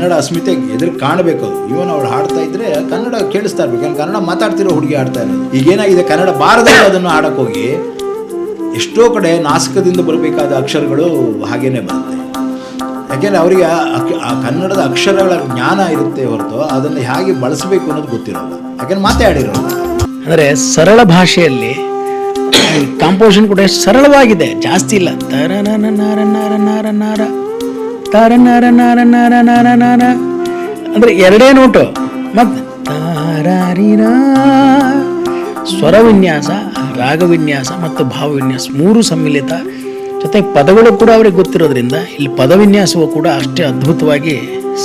ಕನ್ನಡ ಅಸ್ಮಿತೆ ಎದುರು ಕಾಣಬೇಕು. ಅದು ಇವನ್ ಅವಳು ಹಾಡ್ತಾ ಇದ್ರೆ ಕನ್ನಡ ಕೇಳಿಸ್ತಾ ಇರ್ಬೇಕು. ಯಾಕಂದ್ರೆ ಕನ್ನಡ ಮಾತಾಡ್ತಿರೋ ಹುಡುಗಿ ಆಡ್ತಾ ಇರೋದು. ಈಗ ಏನಾಗಿದೆ ಕನ್ನಡ ಬಾರದಲ್ಲಿ ಅದನ್ನು ಹಾಡಕ್ ಹೋಗಿ ಎಷ್ಟೋ ಕಡೆ ನಾಸಿಕದಿಂದ ಬರಬೇಕಾದ ಅಕ್ಷರಗಳು ಹಾಗೇನೆ ಬರುತ್ತೆ. ಯಾಕೆಂದ್ರೆ ಅವರಿಗೆ ಆ- ಕನ್ನಡದ ಅಕ್ಷರಗಳ ಜ್ಞಾನ ಇರುತ್ತೆ ಹೊರತು ಅದನ್ನು ಹೇಗೆ ಬಳಸಬೇಕು ಅನ್ನೋದು ಗೊತ್ತಿರೋಲ್ಲ. ಯಾಕೆಂದ್ರೆ ಮಾತಾಡಿರೋಲ್ಲ. ಅಂದರೆ ಸರಳ ಭಾಷೆಯಲ್ಲಿ ಕಾಂಪೋಸಿಷನ್ ಕೂಡ ಸರಳವಾಗಿದೆ. ಜಾಸ್ತಿ ಇಲ್ಲ. ನಾರ ನಾರ ನಾರ ನಾರ ತರ ನರ ನಾರ ನಾರ ನಾರ ನಾರ. ಅಂದರೆ ಎರಡೇ ನೋಟು. ಮತ್ತು ತಾರಾರಿರ. ಸ್ವರ ವಿನ್ಯಾಸ ರಾಗ ವಿನ್ಯಾಸ ಮತ್ತು ಭಾವ ವಿನ್ಯಾಸ ಮೂರು ಸಮ್ಮಿಲಿತ. ಜೊತೆ ಪದಗಳು ಕೂಡ ಅವ್ರಿಗೆ ಗೊತ್ತಿರೋದ್ರಿಂದ ಇಲ್ಲಿ ಪದ ವಿನ್ಯಾಸವೂ ಕೂಡ ಅಷ್ಟೇ ಅದ್ಭುತವಾಗಿ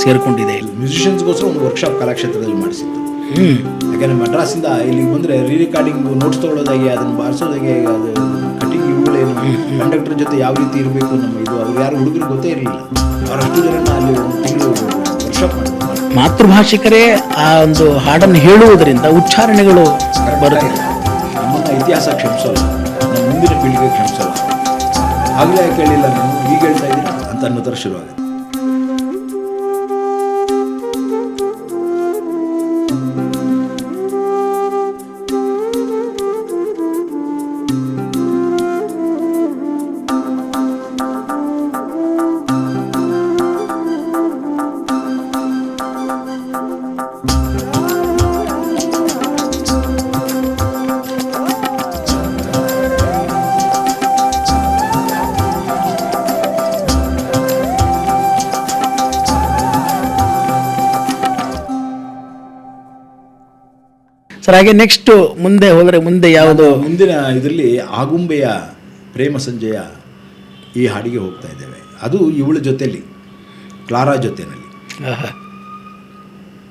ಸೇರಿಕೊಂಡಿದೆ ಇಲ್ಲಿ. ಮ್ಯೂಸಿಷಿಯನ್ಸ್ಗೋಸ್ಕರ ಒಂದು ವರ್ಕ್ಶಾಪ್ ಕಲಾಕ್ಷೇತ್ರದಲ್ಲಿ ಮಾಡಿಸಿತ್ತು ಹ್ಞೂ ಯಾಕಂದ್ರೆ ಮಡ್ರಾಸಿಂದ ಇಲ್ಲಿಗೆ ಬಂದರೆ ರೀ ರೆಕಾರ್ಡಿಂಗ್ ನೋಟ್ಸ್ ತಗೊಳ್ಳೋದಾಗಿ ಅದನ್ನು ಬಾರಿಸೋದಾಗಿ ಅದು ಇವುಗಳೇನು ಕಂಡಕ್ಟರ್ ಜೊತೆ ಯಾವ ರೀತಿ ಇರಬೇಕು ನಮ್ಮ ಇದು ಅವ್ರು ಯಾರು ಹುಡುಗರು ಗೊತ್ತೇ ಇರಲಿಲ್ಲ. ಅವರಷ್ಟು ಜನ ಅಲ್ಲಿ ಒಂದು ತಿಂಗಳು ಮಾತೃಭಾಷಿಕರೇ ಆ ಒಂದು ಹಾಡನ್ನು ಹೇಳುವುದರಿಂದ ಉಚ್ಚಾರಣೆಗಳು ಬರುತ್ತೆ. ನಮ್ಮನ್ನ ಇತಿಹಾಸ ಕ್ಷಮಿಸಲ್ಲ ನಮ್ಮ ಮುಂದಿನ ಪೀಳಿಗೆ ಕ್ಷಮಿಸಲ್ಲ. ಆಗಲೇ ಕೇಳಿಲ್ಲ ನೀವು ಈಗ ಹೇಳ್ತಾ ಇದ್ದೀರಾ ಅಂತ ಅನ್ನೋ ಥರ ಶುರುವಾಗುತ್ತೆ. ಸರ್ ಹಾಗೆ ನೆಕ್ಸ್ಟ್ ಮುಂದೆ ಹೋದರೆ ಮುಂದೆ ಯಾವುದು? ಮುಂದಿನ ಇದರಲ್ಲಿ ಆಗುಂಬೆಯ ಪ್ರೇಮ ಸಂಜಯ ಈ ಹಾಡಿಗೆ ಹೋಗ್ತಾ ಇದ್ದೇವೆ. ಅದು ಇವಳ ಜೊತೆಯಲ್ಲಿ ಕ್ಲಾರಾ ಜೊತೆಯಲ್ಲಿ.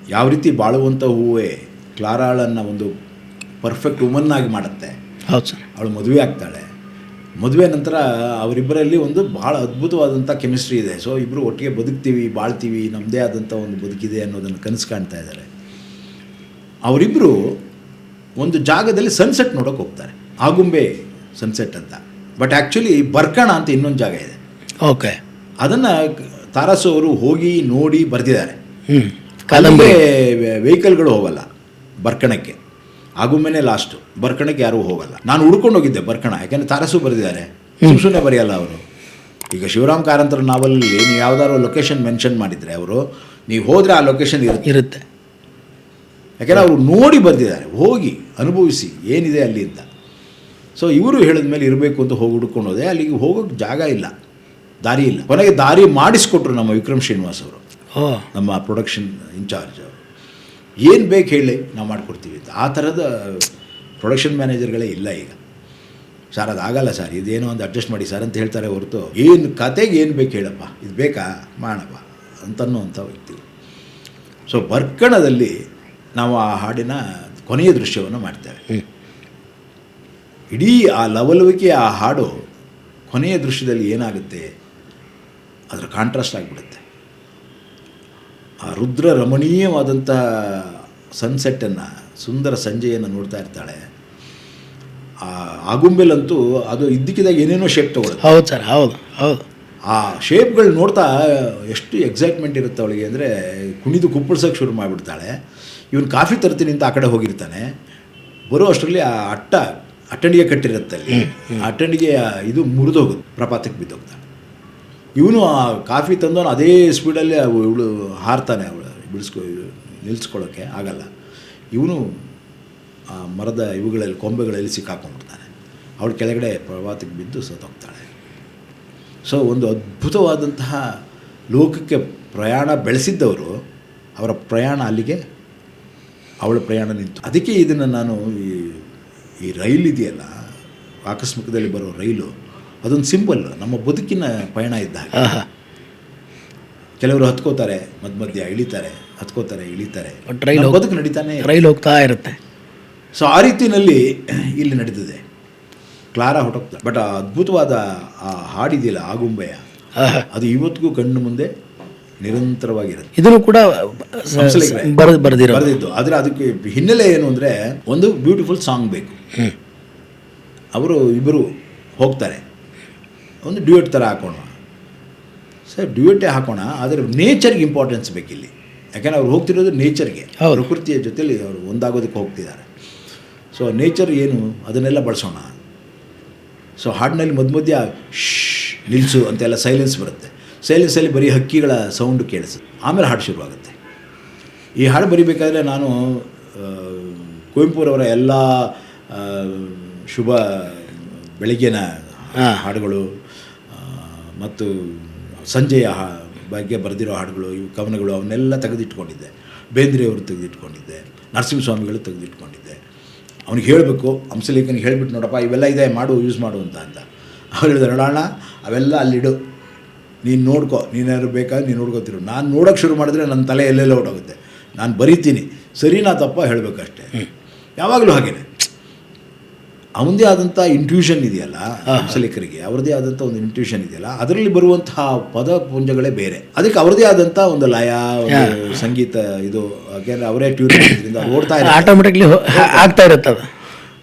ಯಾವ ರೀತಿ ಬಾಳುವಂಥ ಹೂವೇ ಕ್ಲಾರಾಳನ್ನು ಒಂದು ಪರ್ಫೆಕ್ಟ್ ವುಮನ್ ಆಗಿ ಮಾಡುತ್ತೆ. ಹೌದು ಸರ್. ಅವಳು ಮದುವೆ ಆಗ್ತಾಳೆ. ಮದುವೆ ನಂತರ ಅವರಿಬ್ಬರಲ್ಲಿ ಒಂದು ಭಾಳ ಅದ್ಭುತವಾದಂಥ ಕೆಮಿಸ್ಟ್ರಿ ಇದೆ. ಸೊ ಇಬ್ಬರು ಒಟ್ಟಿಗೆ ಬದುಕ್ತೀವಿ ಬಾಳ್ತೀವಿ ನಮ್ಮದೇ ಆದಂಥ ಒಂದು ಬದುಕಿದೆ ಅನ್ನೋದನ್ನು ಕನಸು ಕಾಣ್ತಾ ಇದ್ದಾರೆ. ಅವರಿಬ್ಬರು ಒಂದು ಜಾಗದಲ್ಲಿ ಸನ್ಸೆಟ್ ನೋಡೋಕೆ ಹೋಗ್ತಾರೆ. ಆಗುಂಬೆ ಸನ್ಸೆಟ್ ಅಂತ. ಬಟ್ ಆ್ಯಕ್ಚುಲಿ ಬರ್ಕಣ ಅಂತ ಇನ್ನೊಂದು ಜಾಗ ಇದೆ. ಓಕೆ ಅದನ್ನು ತಾರಸು ಅವರು ಹೋಗಿ ನೋಡಿ ಬರೆದಿದ್ದಾರೆ. ಕಾದಂಬರಿ ವೆಹಿಕಲ್ಗಳು ಹೋಗಲ್ಲ ಬರ್ಕಣಕ್ಕೆ. ಆಗುಂಬೆನೇ ಲಾಸ್ಟು ಬರ್ಕಣಕ್ಕೆ ಯಾರೂ ಹೋಗಲ್ಲ. ನಾನು ಹುಡ್ಕೊಂಡು ಹೋಗಿದ್ದೆ ಬರ್ಕಣ. ಯಾಕೆಂದರೆ ತಾರಸು ಬರೆದಿದ್ದಾರೆ. ಸುಮ್ ಸುಮ್ಮನೆ ಬರೆಯಲ್ಲ ಅವರು. ಈಗ ಶಿವರಾಮ್ ಕಾರಂತರ ನಾವಲ್ಲಿ ನೀವು ಯಾವ್ದಾದ್ರು ಲೊಕೇಶನ್ ಮೆನ್ಷನ್ ಮಾಡಿದರೆ ಅವರು ನೀವು ಹೋದರೆ ಆ ಲೊಕೇಶನ್ ಇರುತ್ತೆ. ಇರುತ್ತೆ. ಯಾಕೆಂದ್ರೆ ಅವರು ನೋಡಿ ಬಂದಿದ್ದಾರೆ ಹೋಗಿ ಅನುಭವಿಸಿ ಏನಿದೆ ಅಲ್ಲಿ ಅಂತ. ಸೊ ಇವರು ಹೇಳಿದ ಮೇಲೆ ಇರಬೇಕು ಅಂತ ಹೋಗಿ ಹುಡ್ಕೊಂಡು ಹೋದೆ ಅಲ್ಲಿಗೆ ಹೋಗೋಕ್ಕೆ ಜಾಗ ಇಲ್ಲ ದಾರಿ ಇಲ್ಲ. ಕೊನೆಗೆ ದಾರಿ ಮಾಡಿಸ್ಕೊಟ್ರು ನಮ್ಮ ವಿಕ್ರಮ್ ಶ್ರೀನಿವಾಸ್ ಅವರು ನಮ್ಮ ಪ್ರೊಡಕ್ಷನ್ ಇನ್ಚಾರ್ಜ್ ಅವರು. ಏನು ಬೇಕು ಹೇಳಿ ನಾವು ಮಾಡಿಕೊಡ್ತೀವಿ ಅಂತ. ಆ ಥರದ ಪ್ರೊಡಕ್ಷನ್ ಮ್ಯಾನೇಜರ್ಗಳೇ ಇಲ್ಲ ಈಗ. ಸರ್ ಅದಾಗಲ್ಲ ಸರ್ ಇದೇನೋ ಒಂದು ಅಡ್ಜಸ್ಟ್ ಮಾಡಿ ಸರ್ ಅಂತ ಹೇಳ್ತಾರೆ ಹೊರತು ಏನು ಕತೆಗೆ ಏನು ಬೇಕು ಹೇಳಪ್ಪ ಇದು ಬೇಕಾ ಮಾಡಪ್ಪ ಅಂತನ್ನುವಂಥ ವ್ಯಕ್ತಿ. ಸೊ ಬರ್ಕಣದಲ್ಲಿ ನಾವು ಆ ಹಾಡಿನ ಕೊನೆಯ ದೃಶ್ಯವನ್ನು ಮಾಡ್ತೇವೆ. ಇಡೀ ಆ ಲವಲವಿಕೆ ಆ ಹಾಡು ಕೊನೆಯ ದೃಶ್ಯದಲ್ಲಿ ಏನಾಗುತ್ತೆ? ಅದರ ಕಾಂಟ್ರಾಸ್ಟ್ ಆಗಿಬಿಡುತ್ತೆ. ಆ ರುದ್ರ ರಮಣೀಯವಾದಂಥ ಸನ್ಸೆಟ್ಟನ್ನು ಸುಂದರ ಸಂಜೆಯನ್ನು ನೋಡ್ತಾ ಇರ್ತಾಳೆ. ಆ ಆಗುಂಬೆಲಂತೂ ಅದು ಇದ್ದಕ್ಕಿದ್ದಾಗ ಏನೇನೋ ಶೇಪ್ ತಗೊಳ್ಳುತ್ತೆ ಹೌದು ಸರ್ ಹೌದು ಹೌದು. ಆ ಶೇಪ್ಗಳು ನೋಡ್ತಾ ಎಷ್ಟು ಎಕ್ಸೈಟ್ಮೆಂಟ್ ಇರುತ್ತೆ ಅವಳಿಗೆ ಅಂದರೆ ಕುಣಿದು ಕುಪ್ಪಳ್ಸೋಕ್ಕೆ ಶುರು ಮಾಡಿಬಿಡ್ತಾಳೆ. ಇವನು ಕಾಫಿ ತರ್ತೀನಿ ಅಂತ ಆ ಕಡೆ ಹೋಗಿರ್ತಾನೆ. ಬರೋ ಅಷ್ಟರಲ್ಲಿ ಆ ಅಟ್ಟ ಅಟ್ಟಣಿಗೆ ಕಟ್ಟಿರುತ್ತೆ ಅಲ್ಲಿ. ಆ ಅಟ್ಟಣಿಗೆ ಇದು ಮುರಿದೋಗುತ್ತೆ ಪ್ರಪಾತಕ್ಕೆ ಬಿದ್ದೋಗ್ತಾನೆ ಇವನು ಆ ಕಾಫಿ ತಂದವನು ಅದೇ ಸ್ಪೀಡಲ್ಲಿ ಇವಳು ಹಾರ್ತಾನೆ ಅವಳು ಬಿಡಿಸ್ಕೊ ನಿಲ್ಲಿಸ್ಕೊಳ್ಳೋಕ್ಕೆ ಆಗಲ್ಲ. ಇವನು ಆ ಮರದ ಇವುಗಳಲ್ಲಿ ಕೊಂಬೆಗಳಲ್ಲಿ ಸಿಕ್ಕಾಕೊಂಡ್ಬಿಡ್ತಾನೆ. ಅವಳು ಕೆಳಗಡೆ ಪ್ರಪಾತಕ್ಕೆ ಬಿದ್ದು ಸತ್ತೋಗ್ತಾಳೆ. ಸೊ ಒಂದು ಅದ್ಭುತವಾದಂತಹ ಲೋಕಕ್ಕೆ ಪ್ರಯಾಣ ಬೆಳೆಸಿದ್ದವರು ಅವರ ಪ್ರಯಾಣ ಅಲ್ಲಿಗೆ ಅವಳ ಪ್ರಯಾಣ ನಿಂತು. ಅದಕ್ಕೆ ಇದನ್ನು ನಾನು ಈ ಈ ರೈಲ್ ಇದೆಯಲ್ಲ ಆಕಸ್ಮಿಕದಲ್ಲಿ ಬರೋ ರೈಲು ಅದೊಂದು ಸಿಂಬಲ್ ನಮ್ಮ ಬದುಕಿನ ಪಯಣ ಇದ್ದಾಗ ಕೆಲವರು ಹತ್ಕೋತಾರೆ ಮಧ್ಯ ಮಧ್ಯ ಇಳಿತಾರೆ ಹತ್ಕೋತಾರೆ ಇಳಿತಾರೆ. ಬದುಕು ನಡೀತಾನೆ ರೈಲು ಹೋಗ್ತಾ ಇರುತ್ತೆ. ಸೊ ಆ ರೀತಿಯಲ್ಲಿ ಇಲ್ಲಿ ನಡೆದಿದೆ. ಕ್ಲಾರಾ ಹೊಟ್ಟೋಗ್ತಾರೆ ಬಟ್ ಆ ಅದ್ಭುತವಾದ ಆ ಹಾಡಿದೆಯಲ್ಲ ಆಗುಂಬೆಯ ಅದು ಇವತ್ತಿಗೂ ಕಣ್ಣು ಮುಂದೆ ನಿರಂತರವಾಗಿರುತ್ತೆ. ಇದನ್ನು ಕೂಡ ಬರೆದಿದ್ದು. ಆದರೆ ಅದಕ್ಕೆ ಹಿನ್ನೆಲೆ ಏನು ಅಂದರೆ ಒಂದು ಬ್ಯೂಟಿಫುಲ್ ಸಾಂಗ್ ಬೇಕು. ಅವರು ಇಬ್ಬರು ಹೋಗ್ತಾರೆ. ಒಂದು ಡ್ಯೂಯೆಟ್ ಥರ ಹಾಕೋಣ. ಸರ್ ಡ್ಯೂಯೆಟೇ ಹಾಕೋಣ ಆದರೆ ನೇಚರ್ಗೆ ಇಂಪಾರ್ಟೆನ್ಸ್ ಬೇಕಿಲ್ಲಿ. ಯಾಕೆಂದರೆ ಅವ್ರು ಹೋಗ್ತಿರೋದು ನೇಚರ್ಗೆ. ಪ್ರಕೃತಿಯ ಜೊತೆಲಿ ಅವರು ಒಂದಾಗೋದಕ್ಕೆ ಹೋಗ್ತಿದ್ದಾರೆ. ಸೊ ನೇಚರ್ ಏನು ಅದನ್ನೆಲ್ಲ ಬಳಸೋಣ. ಸೊ ಹಾಡಿನಲ್ಲಿ ಮಧ್ಯ ಮಧ್ಯ ಶ್ ನಿಲ್ಲಿಸು ಅಂತೆಲ್ಲ ಸೈಲೆನ್ಸ್ ಬರುತ್ತೆ. ಸೈಲೆನ್ಸಲ್ಲಿ ಬರೀ ಹಕ್ಕಿಗಳ ಸೌಂಡು ಕೇಳಿಸು. ಆಮೇಲೆ ಹಾಡು ಶುರುವಾಗುತ್ತೆ. ಈ ಹಾಡು ಬರಿಬೇಕಾದ್ರೆ ನಾನು ಕುವೆಂಪುರವರ ಎಲ್ಲ ಶುಭ ಬೆಳಗ್ಗಿನ ಹಾಡುಗಳು ಮತ್ತು ಸಂಜೆಯ ಹಾ- ಬಗ್ಗೆ ಬರೆದಿರೋ ಹಾಡುಗಳು ಇವು ಕವನಗಳು ಅವನ್ನೆಲ್ಲ ತೆಗೆದಿಟ್ಕೊಂಡಿದ್ದೆ. ಬೇಂದ್ರೆಯವರು ತೆಗೆದಿಟ್ಕೊಂಡಿದ್ದೆ. ನರಸಿಂಹಸ್ವಾಮಿಗಳು ತೆಗೆದಿಟ್ಕೊಂಡಿದ್ದೆ. ಅವ್ನಿಗೆ ಹೇಳಬೇಕು ಹಂಸಲೇಖನಿಗೆ ಹೇಳಿಬಿಟ್ಟು ನೋಡಪ್ಪ ಇವೆಲ್ಲ ಇದೆ ಮಾಡು ಯೂಸ್ ಮಾಡು ಅಂತ ಅಂತ. ಅವ್ರು ಹೇಳಿದ್ರು ನೋಡೋಣ ಅವೆಲ್ಲ ಅಲ್ಲಿಡು ನೀನು ನೋಡ್ಕೊ ನೀನೇನಾದ್ರು ಬೇಕಾದ್ರೆ ನೀನು ನೋಡ್ಕೋತಿರು. ನಾನು ನೋಡೋಕೆ ಶುರು ಮಾಡಿದ್ರೆ ನನ್ನ ತಲೆ ಎಲ್ಲೆಲ್ಲ ಹೊಡೋಗುತ್ತೆ ನಾನು ಬರಿತೀನಿ. ಸರಿನಾ ತಪ್ಪ ಹೇಳಬೇಕಷ್ಟೇ. ಯಾವಾಗಲೂ ಹಾಗೇನೆ. ಅವನದೇ ಆದಂಥ ಇಂಟ್ಯೂಷನ್ ಇದೆಯಲ್ಲ ಹಂಸಲೇಖರಿಗೆ ಅವರದೇ ಆದಂಥ ಒಂದು ಇಂಟ್ಯೂಷನ್ ಇದೆಯಲ್ಲ ಅದರಲ್ಲಿ ಬರುವಂತಹ ಪದ ಪುಂಜಗಳೇ ಬೇರೆ. ಅದಕ್ಕೆ ಅವರದೇ ಆದಂಥ ಒಂದು ಲಯ ಒಂದು ಸಂಗೀತ ಇದು ಯಾಕೆಂದರೆ ಅವರೇ ಟ್ಯೂನ್ ಇಂದ ಓಡ್ತಾ ಇರುತ್ತೆ ಆಟೋಮೆಟಿಕ್ಲಿ ಆಗ್ತಾ ಇರುತ್ತೆ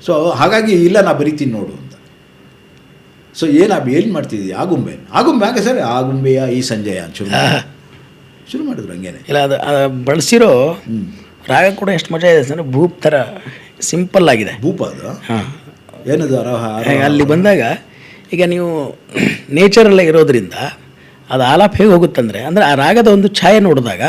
ಸೊ ಹಾಗಾಗಿ ಇಲ್ಲ ನಾ ಬರಿತೀನಿ ನೋಡು ಅಂತ. ಸೊ ಏನು ಏನು ಮಾಡ್ತಿದ್ದೀವಿ ಆಗುಂಬೆ. ಆಗುಂಬೆ ಹಾಗೆ ಸರ್ ಆಗುಂಬೆಯ ಈ ಸಂಜಯ ಅಂಚೂರು ಶುರು ಮಾಡಿದ್ರು. ಶುರು ಮಾಡಿದ್ರು ಹಂಗೇನೆ. ಇಲ್ಲ ಅದು ಅದು ಬಳಸಿರೋ ರಾಗ ಕೂಡ ಎಷ್ಟು ಮಜಾ ಇದೆ ಸರ್ ಭೂಪ್ ಥರ ಸಿಂಪಲ್ ಆಗಿದೆ. ಭೂಪ ಅದು? ಹಾಂ. ಏನದು ಅರೋಹ ಅಲ್ಲಿ ಬಂದಾಗ, ಈಗ ನೀವು ನೇಚರಲ್ಲೇ ಇರೋದ್ರಿಂದ ಅದು ಆಲಾಪ್ ಹೇಗೆ ಹೋಗುತ್ತಂದರೆ, ಅಂದರೆ ಆ ರಾಗದ ಒಂದು ಛಾಯೆ ನೋಡಿದಾಗ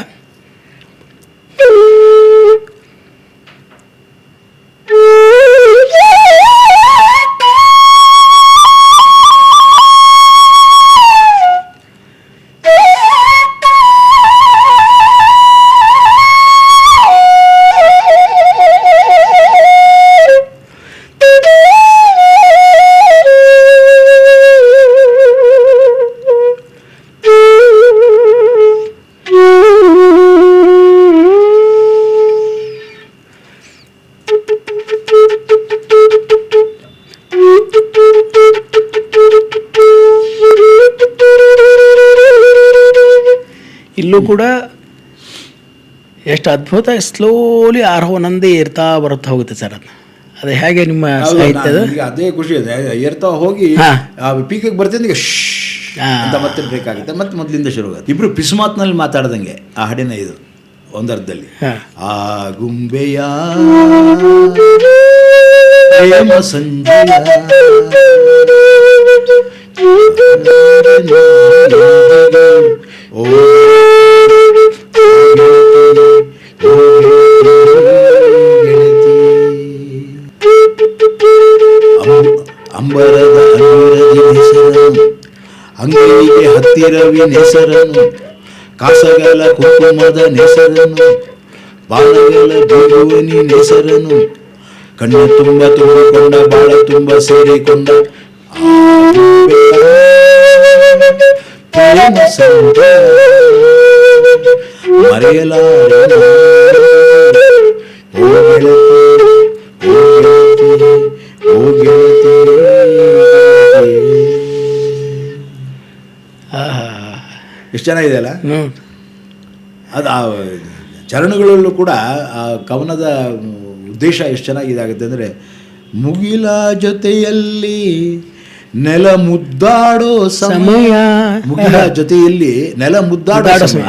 ಇಲ್ಲೂ ಕೂಡ ಎಷ್ಟು ಅದ್ಭುತ ಸ್ಲೋಲಿ ಆರೋಹನಂದೇ ಇರ್ತಾ ಬರುತ್ತಾ ಹೋಗುತ್ತೆ ಸರ್ ಅದು. ಅದು ಹೇಗೆ ನಿಮ್ಮ ಸಾಹಿತ್ಯದ? ಅದೇ ಖುಷಿ ಇದೆ. ಏರ್ತಾ ಹೋಗಿ ಆ ಪೀಕಿಗೆ ಬರ್ತಿದ್ದ ಹಾ. ಅಂತ ಮತ್ತೆ ಬ್ರೇಕ್ ಆಗುತ್ತೆ ಮತ್ತೆ ಮೊದಲಿಂದ ಶುರು ಆಗುತ್ತೆ ಇಬ್ರು ಪಿಸ್ಮಾತ್ನಲ್ಲಿ ಮಾತಾಡ್ದಂಗೆ ಆ ಹಾಡಿನ ಇದು ಒಂದರ್ಧದಲ್ಲಿ. ಆ ಗುಂಬೆಯ ಸಂಜೆಯ ಅಂಬರದ ಅಂಬರದಿ ಹೆಸರನು ಅಂಗೈಗೆ ಹತ್ತಿರವಿ ನೆಸರನು ಕಾಸಗಲ ಕುಂಕುಮದ ನೆಸರನು, ಬಾಲಗಲ ಬೀಗುವನಿ ನೆಸರನು, ಕಣ್ಣು ತುಂಬ ತುಂಬಿಕೊಂಡ, ಬಾಳ ತುಂಬ ಸೇರಿಕೊಂಡ. ಪ್ರೇಮ ಸಂಜೆ ಮರೆಯಲಾರೆ ಓ ಗೆಳತಿ ಓ ಗೆಳತಿ ಓ ಗೆಳತಿ ಆಹಾ. ಎಷ್ಟು ಚೆನ್ನಾಗಿದೆ ಅಲ್ಲ ಅದು ಆ ಚರಣಗಳಲ್ಲೂ ಕೂಡ ಆ ಕವನದ ಉದ್ದೇಶ ಎಷ್ಟು ಚೆನ್ನಾಗಿದೆ ಆಗುತ್ತೆ ಅಂದರೆ ಮುಗಿಲ ಜೊತೆಯಲ್ಲಿ ನೆಲ ಮುದ್ದಾಡೋ ಸಮಯ. ಮುಗಿದ ಜೊತೆಯಲ್ಲಿ ನೆಲ ಮುದ್ದಾಡೋ ಸಮಯ.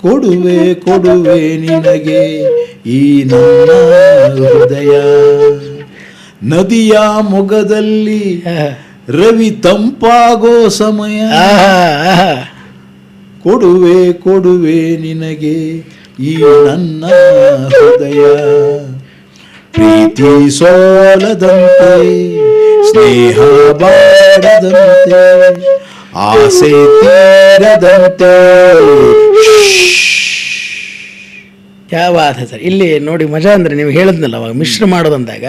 ಕೊಡುವೆ ಕೊಡುವೆ ನಿನಗೆ ಈ ನನ್ನ ಹೃದಯ. ನದಿಯ ಮೊಗದಲ್ಲಿ. ರವಿ ತಂಪಾಗೋ ಸಮಯ. ಕೊಡುವೆ ಕೊಡುವೆ ನಿನಗೆ ಈ ನನ್ನ ಹೃದಯ. ಪ್ರೀತಿ ಸೋಲದಂತೆ ಸ್ನೇಹ ಬಾಡದಂತೆ ಆಸೆ ತೀರದಂತೆ. ಯಾವ ಬಾತ್ ಸರ್? ಇಲ್ಲಿ ನೋಡಿ ಮಜಾ ಅಂದರೆ ನೀವು ಹೇಳಿದ್ನಲ್ಲ ಅವಾಗ ಮಿಶ್ರ ಮಾಡೋದಂದಾಗ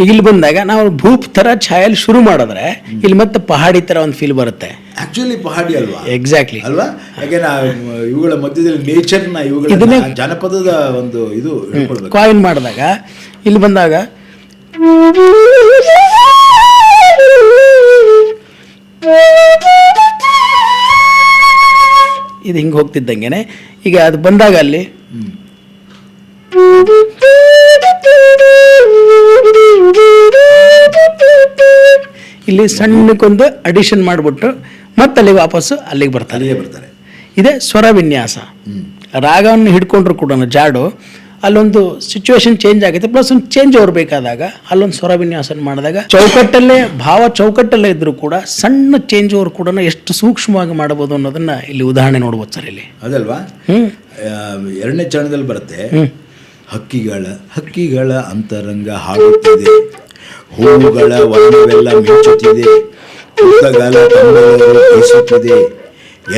ಈಗ ಇಲ್ಲಿ ಬಂದಾಗ ನಾವು ಭೂಪ್ ಥರ ಛಾಯಲ್ ಶುರು ಮಾಡಿದ್ರೆ ಇಲ್ಲಿ ಮತ್ತೆ ಪಹಾಡಿ ಥರ ಒಂದು ಫೀಲ್ ಬರುತ್ತೆ. ಆಕ್ಚುಲಿ ಪಹಾಡಿ ಅಲ್ವಾ? ಎಕ್ಸಾಕ್ಟ್ಲಿ ಅಲ್ವಾ? ಹಾಗೆ ಇವುಗಳ ಮಧ್ಯದಲ್ಲಿ ನೇಚರ್ನ ಇವುಗಳ ಜನಪದದ ಒಂದು ಇದು ಕಾಯಿನ್ ಮಾಡಿದಾಗ ಇಲ್ಲಿ ಬಂದಾಗ ಇದು ಹಿಂಗೆ ಹೋಗ್ತಿದ್ದಂಗೆನೆ. ಈಗ ಅದು ಬಂದಾಗ ಅಲ್ಲಿ ಇಲ್ಲಿ ಸಣ್ಣಕ್ಕೊಂದು ಅಡಿಷನ್ ಮಾಡಿಬಿಟ್ಟು ಮತ್ತೆ ಅಲ್ಲಿಗೆ ವಾಪಸ್ಸು ಅಲ್ಲಿಗೆ ಬರ್ತಾರೆ. ಬರ್ತಾರೆ. ಇದೇ ಸ್ವರ ವಿನ್ಯಾಸ ರಾಗವನ್ನು ಹಿಡ್ಕೊಂಡ್ರು ಕೂಡ ಜಾಡು. ಅಲ್ಲೊಂದು ಸಿಚುವೇಶನ್ ಚೇಂಜ್ ಆಗುತ್ತೆ ಪ್ಲಸ್ ಒಂದು ಚೇಂಜ್ ಓವರ್ ಬೇಕಾದಾಗ ಅಲ್ಲೊಂದು ಸ್ವರ ವಿನ್ಯಾಸ ಮಾಡಿದಾಗ ಚೌಕಟ್ಟಲ್ಲೇ ಭಾವ ಚೌಕಟ್ಟಲ್ಲೇ ಇದ್ದರೂ ಕೂಡ ಸಣ್ಣ ಚೇಂಜ್ ಓವರ್ ಕೂಡ ಎಷ್ಟು ಸೂಕ್ಷ್ಮವಾಗಿ ಮಾಡಬಹುದು ಅನ್ನೋದನ್ನ ಇಲ್ಲಿ ಉದಾಹರಣೆ ನೋಡ್ಬೋದು ಸರ್ ಇಲ್ಲಿ. ಅದಲ್ವಾ? ಎರಡನೇ ಚರಣದಲ್ಲಿ ಬರುತ್ತೆ. ಹಕ್ಕಿಗಳ ಹಕ್ಕಿಗಳ ಅಂತರಂಗ ಹಾಡುತ್ತಿದೆ ಹೂವುಗಳ ವರ್ಣವೆಲ್ಲ ಮಿಂಚುತ್ತಿದೆ.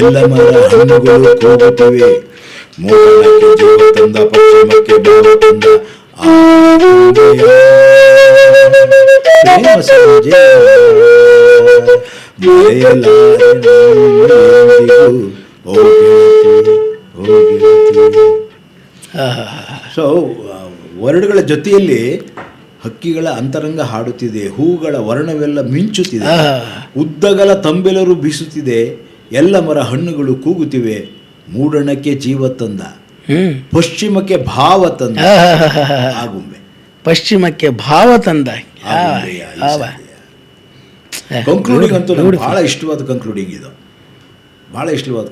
ಎಲ್ಲ ಮರ ಹಣ್ಣುಗಳು ಕೂಗುತ್ತಿವೆ. ಮೋಡಕ್ಕೆ ಜೀವ ತಂದ ಪಶ್ಚಿಮಕ್ಕೆ ತಂದ. ಸೊ ವರ್ಡ್ಗಳ ಜೊತೆಯಲ್ಲಿ ಹಕ್ಕಿಗಳ ಅಂತರಂಗ ಹಾಡುತ್ತಿದೆ ಹೂಗಳ ವರ್ಣವೆಲ್ಲ ಮಿಂಚುತ್ತಿದೆ ಉದ್ದಗಲ ತಂಬೆಲರು ಬೀಸುತ್ತಿದೆ ಎಲ್ಲ ಮರ ಹಣ್ಣುಗಳು ಕೂಗುತ್ತಿವೆ ಮೂಡಣಕ್ಕೆ ಜೀವ ತಂದ. ಹ್ಮ್. ಪಶ್ಚಿಮಕ್ಕೆ ಭಾವ ತಂದ. ಆಗುಂಬೆ. ಪಶ್ಚಿಮಕ್ಕೆ ಭಾವ ತಂದ. ಕಂಕ್ಲೂಡಿಂಗ್ ಅಂತೂ ಬಹಳ ಇಷ್ಟವಾದ ಕಂಕ್ಲೂಡಿಂಗ್ ಇದು. ಬಹಳ ಇಷ್ಟವಾದ.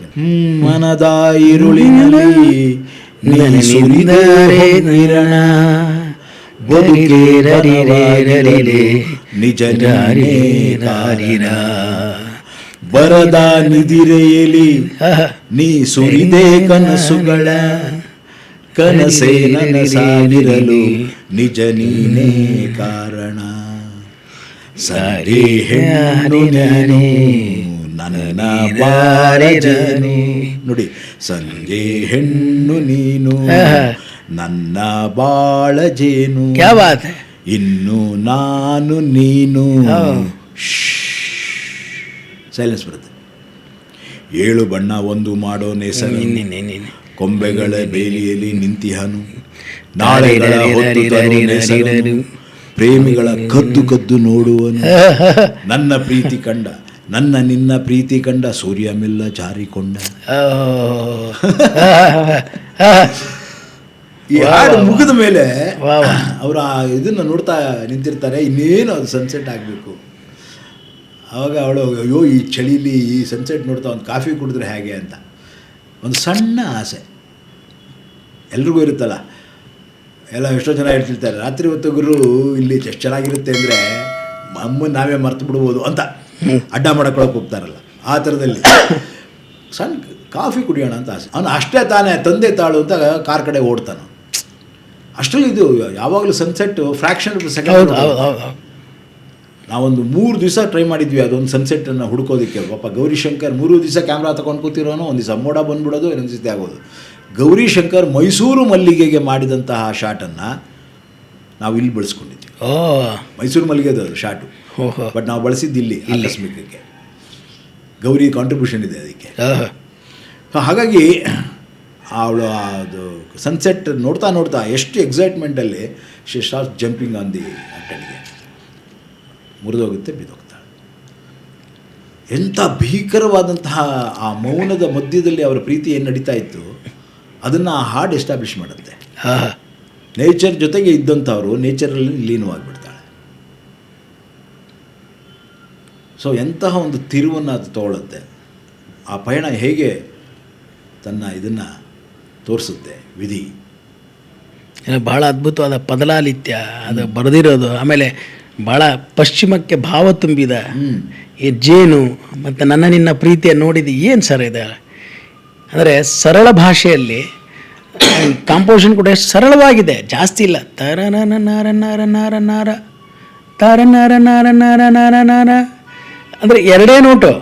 ಮನದ ಈರುಳಿನಲ್ಲಿ ನೀ ಸುರಿದರೆ ಕಿರಣ ಬದುಕೆ ನಿಜ. ಬರದ ನಿದಿರೆಯಲಿ ನೀ ಸುರಿದೆ ಕನಸುಗಳ ಕನಸೇ ನನಸಾಗಿರಲು ನಿಜ ನೀನೇ ಕಾರಣ. ಸರಿ ಹೆಣ್ಣು ನನನ ನನ್ನ ಬಾರಜನು ನೋಡಿ ಸಂಜೆ ಹೆಣ್ಣು ನೀನು ನನ್ನ ಬಾಳ ಜೇನು? ಇನ್ನು ನಾನು ನೀನು. ಸೈಲೆನ್ಸ್ ಬರುತ್ತೆ. ಏಳು ಬಣ್ಣ ಒಂದು ಮಾಡೋ ನೇಸರ. ಕೊಂಬೆಗಳ ಬೇಲಿಯಲ್ಲಿ ನಿಂತಿಹನು. ನಾಳೆಗಳ ನೆಸರನು ಪ್ರೇಮಿಗಳ ಕದ್ದು ಕದ್ದು ನೋಡುವನು. ನನ್ನ ಪ್ರೀತಿ ಕಂಡ ನನ್ನ ನಿನ್ನ ಪ್ರೀತಿ ಕಂಡ ಸೂರ್ಯ ಮೆಲ್ಲ ಜಾರಿಕೊಂಡ. ಈ ಹಾಡು ಮುಗಿದ ಮೇಲೆ. ಅವರು ಆ ಇದನ್ನ ನೋಡ್ತಾ ನಿಂತಿರ್ತಾರೆ ಇನ್ನೇನು ಅದು ಸನ್ಸೆಟ್ ಆಗಬೇಕು. ಆವಾಗ ಅವಳು, ಅಯ್ಯೋ, ಈ ಚಳಿಲಿ ಈ ಸನ್ಸೆಟ್ ನೋಡ್ತಾ ಒಂದು ಕಾಫಿ ಕುಡಿದ್ರೆ ಹೇಗೆ ಅಂತ. ಒಂದು ಸಣ್ಣ ಆಸೆ. ಎಲ್ರಿಗೂ ಇರುತ್ತಲ್ಲ. ಎಲ್ಲ ಎಷ್ಟೋ ಜನ ಹೇಳ್ತಿರ್ತಾರೆ, ರಾತ್ರಿ ಹೊತ್ತು ಗುರು, ಇಲ್ಲಿ ಎಷ್ಟು ಚೆನ್ನಾಗಿರುತ್ತೆ ಅಂದರೆ ಅಮ್ಮ ನಾವೇ ಮರ್ತು ಬಿಡ್ಬೋದು ಅಂತ. ಅಡ್ಡ ಮಾಡ್ಕೊಳಕ್ಕೆ ಹೋಗ್ತಾರಲ್ಲ, ಆ ಥರದಲ್ಲಿ. ಸಣ್ಣ ಕಾಫಿ ಕುಡಿಯೋಣ ಅಂತ ಆಸೆ. ಅವನು ಅಷ್ಟೇ ತಾನೇ, ತಂದೆ ತಾಳು ಅಂತ ಕಾರ್ ಕಡೆ ಓಡ್ತಾನೆ. ಅಷ್ಟರಲ್ಲಿ ಇದು, ಯಾವಾಗಲೂ ಸನ್ಸೆಟ್ಟು ಫ್ರ್ಯಾಕ್ಷನ್ ಸೆಕೆಂಡ್. ನಾವೊಂದು ಮೂರು ದಿವಸ ಟ್ರೈ ಮಾಡಿದ್ವಿ ಅದೊಂದು ಸನ್ಸೆಟ್ಟನ್ನು ಹುಡುಕೋದಕ್ಕೆ ಪಾಪ ಗೌರಿಶಂಕರ್ ಮೂರು ದಿವಸ ಕ್ಯಾಮ್ರಾ ತಗೊಂಡು ಕೂತಿರೋನು ಒಂದು ದಿವಸ ಮೋಡ ಬಂದ್ಬಿಡೋದು ಇನ್ನೊಂದು ದಿವಸ ಆಗೋದು ಗೌರಿಶಂಕರ್ ಮೈಸೂರು ಮಲ್ಲಿಗೆಗೆ ಮಾಡಿದಂತಹ ಶಾಟನ್ನು ನಾವು ಇಲ್ಲಿ ಬಳಸ್ಕೊಂಡಿದ್ವಿ ಮೈಸೂರು ಮಲ್ಲಿಗೆದು ಅದು ಶಾಟು ಬಟ್ ನಾವು ಬಳಸಿದ್ದು ಇಲ್ಲಿ ಆಕಸ್ಮಿಕಕ್ಕೆ ಗೌರಿ ಕಾಂಟ್ರಿಬ್ಯೂಷನ್ ಇದೆ ಅದಕ್ಕೆ ಹಾಗಾಗಿ ಅವಳು ಅದು ಸನ್ಸೆಟ್ ನೋಡ್ತಾ ನೋಡ್ತಾ ಎಷ್ಟು ಎಕ್ಸೈಟ್ಮೆಂಟಲ್ಲಿ she start jumping on the ಅಟ್ಟಣಿಗೆ ಮುರಿದೋಗುತ್ತೆ ಬಿದ್ದೋಗ್ತಾಳೆ ಎಂಥ ಭೀಕರವಾದಂತಹ ಆ ಮೌನದ ಮಧ್ಯದಲ್ಲಿ ಅವರ ಪ್ರೀತಿ ಏನು ನಡೀತಾ ಇತ್ತು ಅದನ್ನು ಆ ಹಾಡು ಎಸ್ಟಾಬ್ಲಿಷ್ ಮಾಡುತ್ತೆ. ನೇಚರ್ ಜೊತೆಗೆ ಇದ್ದಂಥವರು ನೇಚರಲ್ಲಿ ಲೀನವಾಗಿಬಿಡ್ತಾಳೆ ಸೊ ಎಂತಹ ಒಂದು ತಿರುವನ್ನು ಅದು ತಗೊಳ್ಳುತ್ತೆ ಆ ಪಯಣ ಹೇಗೆ ತನ್ನ ಇದನ್ನು ತೋರಿಸುತ್ತೆ ವಿಧಿ. ಏನೋ ಭಾಳ ಅದ್ಭುತವಾದ ಪದಲಾಲಿತ್ಯ ಅದು ಬರೆದಿರೋದು. ಆಮೇಲೆ ಭಾಳ ಪಶ್ಚಿಮಕ್ಕೆ ಭಾವ ತುಂಬಿದ. ಈ ಜೇನು ಮತ್ತು ನನ್ನ ನಿನ್ನ ಪ್ರೀತಿಯ ನೋಡಿದ ಏನು ಸರ್ ಇದೆ? ಅಂದರೆ ಸರಳ ಭಾಷೆಯಲ್ಲಿ ಕಾಂಪೋಸಿಷನ್ ಕೂಡ ಸರಳವಾಗಿದೆ. ಜಾಸ್ತಿ ಇಲ್ಲ. ತರ ನರ ನಾರ ನಾರ ನಾರ ನಾರ ತರ ನಾರ ನಾರ ನಾರ ನಾರ ನಾರ ಅಂದರೆ ಎರಡೇ ನೋಟು.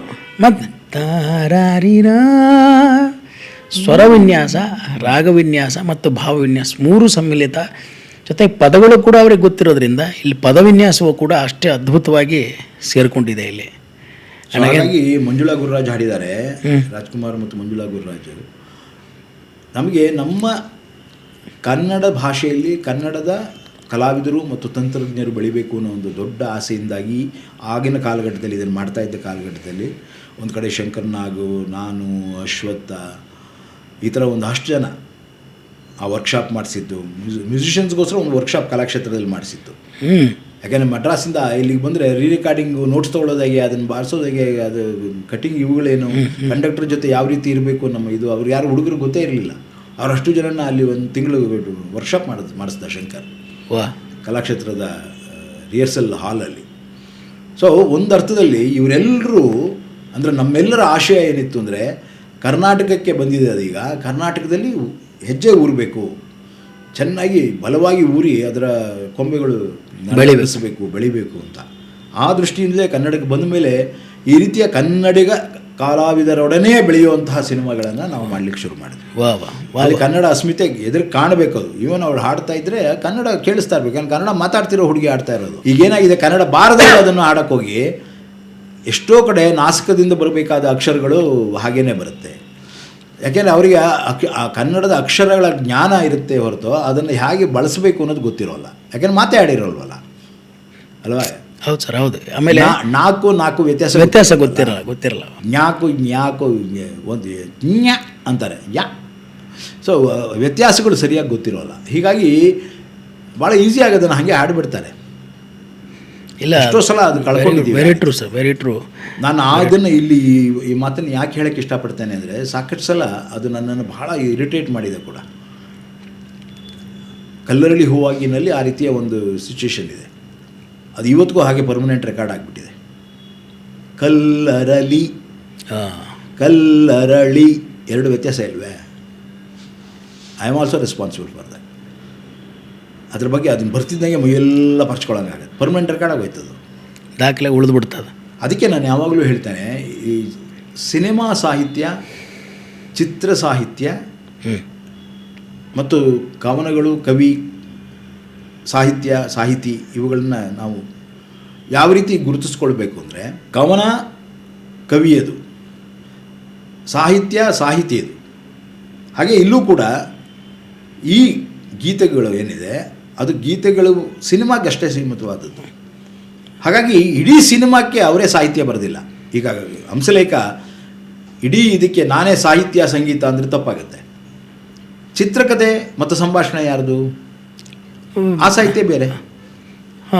ಮತ್ತು ತಾರಾರಿರ ಸ್ವರ ರಾಗವಿನ್ಯಾಸ ರಾಗ ವಿನ್ಯಾಸ ಮತ್ತು ಭಾವ ವಿನ್ಯಾಸ ಮೂರು ಸಮ್ಮಿಲಿತ ಜೊತೆಗೆ ಪದಗಳು ಕೂಡ ಅವ್ರಿಗೆ ಗೊತ್ತಿರೋದ್ರಿಂದ ಇಲ್ಲಿ ಪದವಿನ್ಯಾಸವು ಕೂಡ ಅಷ್ಟೇ ಅದ್ಭುತವಾಗಿ ಸೇರಿಕೊಂಡಿದೆ ಇಲ್ಲಿ. ಹಾಗಾಗಿ ಮಂಜುಳಾ ಗುರುರಾಜ್ ಹಾಡಿದ್ದಾರೆ ರಾಜ್ಕುಮಾರ್ ಮತ್ತು ಮಂಜುಳಾ ಗುರುರಾಜ್. ನಮಗೆ ನಮ್ಮ ಕನ್ನಡ ಭಾಷೆಯಲ್ಲಿ ಕನ್ನಡದ ಕಲಾವಿದರು ಮತ್ತು ತಂತ್ರಜ್ಞರು ಬೆಳಿಬೇಕು ಅನ್ನೋ ಒಂದು ದೊಡ್ಡ ಆಸೆಯಿಂದಾಗಿ ಆಗಿನ ಕಾಲಘಟ್ಟದಲ್ಲಿ ಇದನ್ನು ಮಾಡ್ತಾ ಇದ್ದ ಕಾಲಘಟ್ಟದಲ್ಲಿ ಒಂದು ಕಡೆ ಶಂಕರ್ನಾಗು ನಾನು ಅಶ್ವತ್ಥ ಈ ಥರ ಒಂದು ಅಷ್ಟು ಜನ ಆ ವರ್ಕ್ಶಾಪ್ ಮಾಡಿಸಿದ್ದು. ಮ್ಯೂಸಿಷಿಯನ್ಸ್ಗೋಸ್ಕರ ಒಂದು ವರ್ಕ್ಶಾಪ್ ಕಲಾಕ್ಷೇತ್ರದಲ್ಲಿ ಮಾಡಿಸಿದ್ದು. ಯಾಕೆಂದರೆ ಮಡ್ರಾಸಿಂದ ಇಲ್ಲಿಗೆ ಬಂದರೆ ರೀ ರೆಕಾರ್ಡಿಂಗ್ ನೋಟ್ಸ್ ತೊಗೊಳ್ಳೋದಾಗೆ ಅದನ್ನು ಬಾರಿಸೋದಾಗೆ ಅದು ಕಟಿಂಗ್ ಇವುಗಳೇನು ಕಂಡಕ್ಟರ್ ಜೊತೆ ಯಾವ ರೀತಿ ಇರಬೇಕು ನಮ್ಮ ಇದು ಅವ್ರು ಯಾರು ಹುಡುಗರು ಗೊತ್ತೇ ಇರಲಿಲ್ಲ. ಅವರಷ್ಟು ಜನನ ಅಲ್ಲಿ ಒಂದು ತಿಂಗಳು ವರ್ಕ್ಶಾಪ್ ಮಾಡಿದ್ ಮಾಡಿಸ್ದ ಶಂಕರ್. ವಾ. ಕಲಾಕ್ಷೇತ್ರದ ರಿಹರ್ಸಲ್ ಹಾಲಲ್ಲಿ ಸೊ ಒಂದು ಅರ್ಥದಲ್ಲಿ ಇವರೆಲ್ಲರೂ ಅಂದರೆ ನಮ್ಮೆಲ್ಲರ ಆಶಯ ಏನಿತ್ತು ಅಂದರೆ ಕರ್ನಾಟಕಕ್ಕೆ ಬಂದಿದೆ ಅದೀಗ ಕರ್ನಾಟಕದಲ್ಲಿ ಹೆಜ್ಜೆ ಊರಬೇಕು. ಚೆನ್ನಾಗಿ ಬಲವಾಗಿ ಊರಿ ಅದರ ಕೊಂಬೆಗಳು ಬೆಳೆಸಬೇಕು ಬೆಳಿಬೇಕು. ಅಂತ. ಆ ದೃಷ್ಟಿಯಿಂದಲೇ ಕನ್ನಡಕ್ಕೆ ಬಂದ ಮೇಲೆ ಈ ರೀತಿಯ ಕನ್ನಡಿಗ ಕಲಾವಿದರೊಡನೆ ಬೆಳೆಯುವಂತಹ ಸಿನಿಮಾಗಳನ್ನು ನಾವು ಮಾಡಲಿಕ್ಕೆ ಶುರು ಮಾಡಿದ್ವಿ. ವಾ ವಾ ಅಲ್ಲಿ ಕನ್ನಡ ಅಸ್ಮಿತೆ ಎದುರು ಕಾಣಬೇಕು ಅದು. ಇವನ್ ಅವ್ರು ಹಾಡ್ತಾ ಇದ್ರೆ ಕನ್ನಡ ಕೇಳಿಸ್ತಾ ಇರ್ಬೇಕು. ಯಾಕಂದ್ರೆ ಕನ್ನಡ ಮಾತಾಡ್ತಿರೋ ಹುಡುಗಿ ಆಡ್ತಾ ಇರೋದು. ಈಗ ಏನಾಗಿದೆ ಕನ್ನಡ ಬಾರದಲ್ಲಿ ಅದನ್ನು ಹಾಡೋಕ್ಕೋಗಿ ಹೋಗಿ ಎಷ್ಟೋ ಕಡೆ ನಾಸಕದಿಂದ ಬರಬೇಕಾದ ಅಕ್ಷರಗಳು ಹಾಗೇನೆ ಬರುತ್ತೆ. ಯಾಕೆಂದರೆ ಅವರಿಗೆ ಆ ಅಕ್- ಆ ಕನ್ನಡದ ಅಕ್ಷರಗಳ ಜ್ಞಾನ ಇರುತ್ತೆ ಹೊರತು ಅದನ್ನು ಹೇಗೆ ಬಳಸಬೇಕು ಅನ್ನೋದು ಗೊತ್ತಿರೋಲ್ಲ. ಯಾಕೆಂದ್ರೆ ಮಾತೇ ಆಡಿರೋಲ್ವಲ್ಲ. ಅಲ್ವಾ? ಹೌದು ಸರ್ ಹೌದು. ಆಮೇಲೆ ನಾಲ್ಕು ನಾಲ್ಕು ವ್ಯತ್ಯಾಸ ವ್ಯತ್ಯಾಸ ಗೊತ್ತಿರಲ್ಲ ಗೊತ್ತಿರಲ್ಲ. ನ್ಯಾಕು ನ್ಯಾಕು ಒಂದು ಜ್ಞ ಅಂತಾರೆ. ಯಾ ಸೊ ವ್ಯತ್ಯಾಸಗಳು ಸರಿಯಾಗಿ ಗೊತ್ತಿರೋಲ್ಲ. ಹೀಗಾಗಿ ಭಾಳ ಈಸಿ ಆಗೋದನ್ನು ಹಾಗೆ ಹಾಡಿಬಿಡ್ತಾರೆ ಇಲ್ಲ ಎಷ್ಟೋ ಸಲ ಅದು ಕಳ್ಕೊಂಡಿದ್ದೀವಿ. Very true sir very true ನಾನು ಅದನ್ನು ಇಲ್ಲಿ ಈ- ಮಾತನ್ನು ಯಾಕೆ ಹೇಳಕ್ಕೆ ಇಷ್ಟಪಡ್ತೇನೆ ಅಂದರೆ ಸಾಕಷ್ಟು ಸಲ ಅದು ನನ್ನನ್ನು ಬಹಳ ಇರಿಟೇಟ್ ಮಾಡಿದೆ ಕೂಡ. ಕಲ್ಲರಳಿ ಹೂವಾಗಿನಲ್ಲಿ ಆ ರೀತಿಯ ಒಂದು ಸಿಚುವೇಶನ್ ಇದೆ. ಅದು ಇವತ್ತಿಗೂ ಹಾಗೆ ಪರ್ಮನೆಂಟ್ ರೆಕಾರ್ಡ್ ಆಗಿಬಿಟ್ಟಿದೆ. ಕಲ್ಲರಲಿ ಹಾಂ. ಕಲ್ಲರಳಿ. ಎರಡು ವ್ಯತ್ಯಾಸ ಇಲ್ವೇ? I am also responsible for that ಅದ್ರ ಬಗ್ಗೆ ಅದನ್ನು ಬರ್ತಿದ್ದಂಗೆ ಮೈಯೆಲ್ಲ ಪರ್ಚ್ಕೊಳ್ಳೋಂಗಾಗತ್ತೆ ಪರ್ಮನೆಂಟ್ ರೆಕಾರ್ಡ್ ಆಗೋಯ್ತದು. ದಾಖಲೆ ಉಳಿದ್ಬಿಡ್ತದೆ ಅದಕ್ಕೆ ನಾನು ಯಾವಾಗಲೂ ಹೇಳ್ತೇನೆ ಈ ಸಿನಿಮಾ ಸಾಹಿತ್ಯ ಚಿತ್ರ ಸಾಹಿತ್ಯ ಮತ್ತು ಕವನಗಳು ಕವಿ ಸಾಹಿತ್ಯ ಸಾಹಿತಿ ಇವುಗಳನ್ನ ನಾವು ಯಾವ ರೀತಿ ಗುರುತಿಸ್ಕೊಳ್ಬೇಕು ಅಂದರೆ ಕವನ ಕವಿಯದು ಸಾಹಿತ್ಯ ಸಾಹಿತಿಯದು. ಹಾಗೆ ಇಲ್ಲೂ ಕೂಡ ಈ ಗೀತೆಗಳು ಏನಿದೆ ಅದು ಗೀತೆಗಳು ಸಿನಿಮಾಗೆ ಅಷ್ಟೇ ಸೀಮಿತವಾದದ್ದು. ಹಾಗಾಗಿ ಇಡೀ ಸಿನಿಮಾಕ್ಕೆ ಅವರೇ ಸಾಹಿತ್ಯ ಬರೆದಿಲ್ಲ. ಈಗ ಹಂಸಲೇಖ ಇಡೀ ಇದಕ್ಕೆ ನಾನೇ ಸಾಹಿತ್ಯ ಸಂಗೀತ ಅಂದರೆ ತಪ್ಪಾಗುತ್ತೆ. ಚಿತ್ರಕಥೆ ಮತ್ತು ಸಂಭಾಷಣೆ ಯಾರ್ದು? ಆ ಸಾಹಿತ್ಯ ಬೇರೆ.